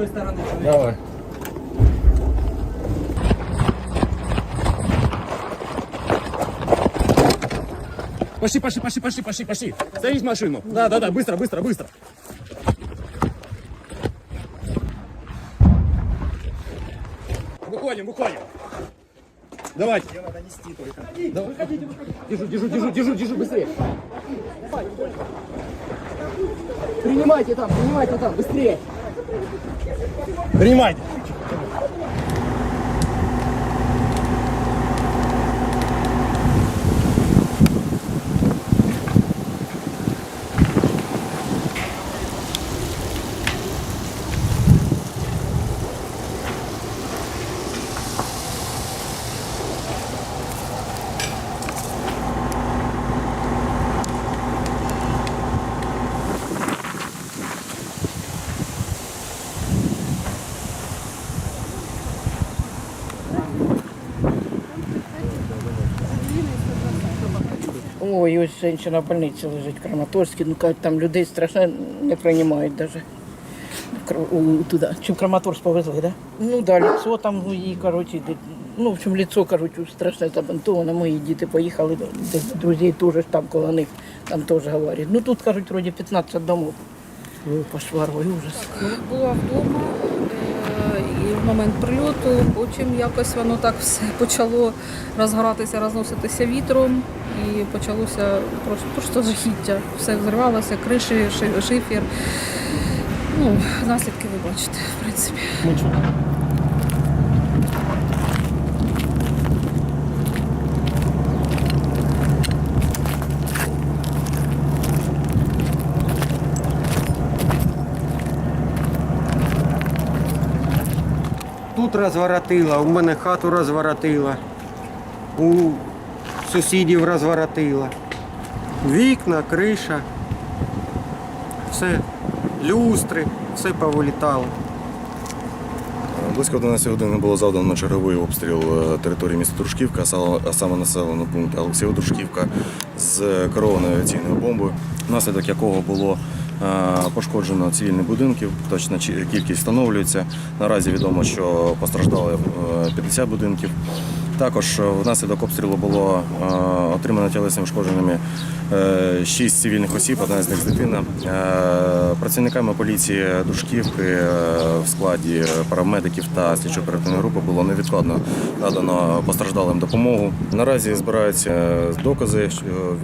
той стороны. Давай. Пошли, пошли, пошли, пошли, пошли, пошли. Садись в машину. Да, да, да, быстро, быстро, быстро. Выходим, выходим. Давайте. Ее надо нести только. Давай. Выходите, выходите. Держу, держу, держу, держу, держу, быстрее. Принимайте там, принимайте там, быстрее. Принимайте. Ой, ось жінка в больниці лежить в Краматорській. Ну кажуть, там людей страшно не приймають навіть. У, туди. Чи в Краматорськ повезли, да? Ну да, лицо там її, коротше, ну, в общем, лицо, коротше, страшно забинтоване. Мої діти поїхали десь до друзів теж там коло них, там теж говорять. Ну тут, кажуть, вроді 15 домов. Ой, Пошвар, ой, ужас. була вдома е, і в момент прильоту, потім якось воно так все почало розгоратися, розноситися вітром і почалося просто, просто жахіття. Все взривалося, криші, шифер. Ну, наслідки ви бачите, в принципі. Тут розворотила, у мене хату розворотила, у сусідів розворотила. Вікна, криша, все, люстри, все повилітало. Близько 11 години було завдано черговий обстріл е, території міста Дружківка, а саме- населеного пункту Олексієва Дружківка з керованою авіаційною бомбою, внаслідок якого було пошкоджено цивільних будинків. Точна кількість встановлюється. Наразі відомо, що постраждали е, 50 будинків. Також е, внаслідок обстрілу було е, отримано тілесними ушкодженнями 6 цивільних осіб, одна з них дитина. Е, Працівниками поліції Дружківки е, в складі парамедиків та слідчо-оперативної групи було невідкладно надано постраждалим допомогу. Наразі збираються е, докази е,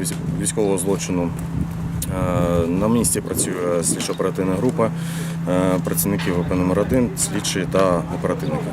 військ- військового злочину. Е, На місці працює слідчо-оперативна група, е, працівників ОП номер 1 слідчі та оперативники.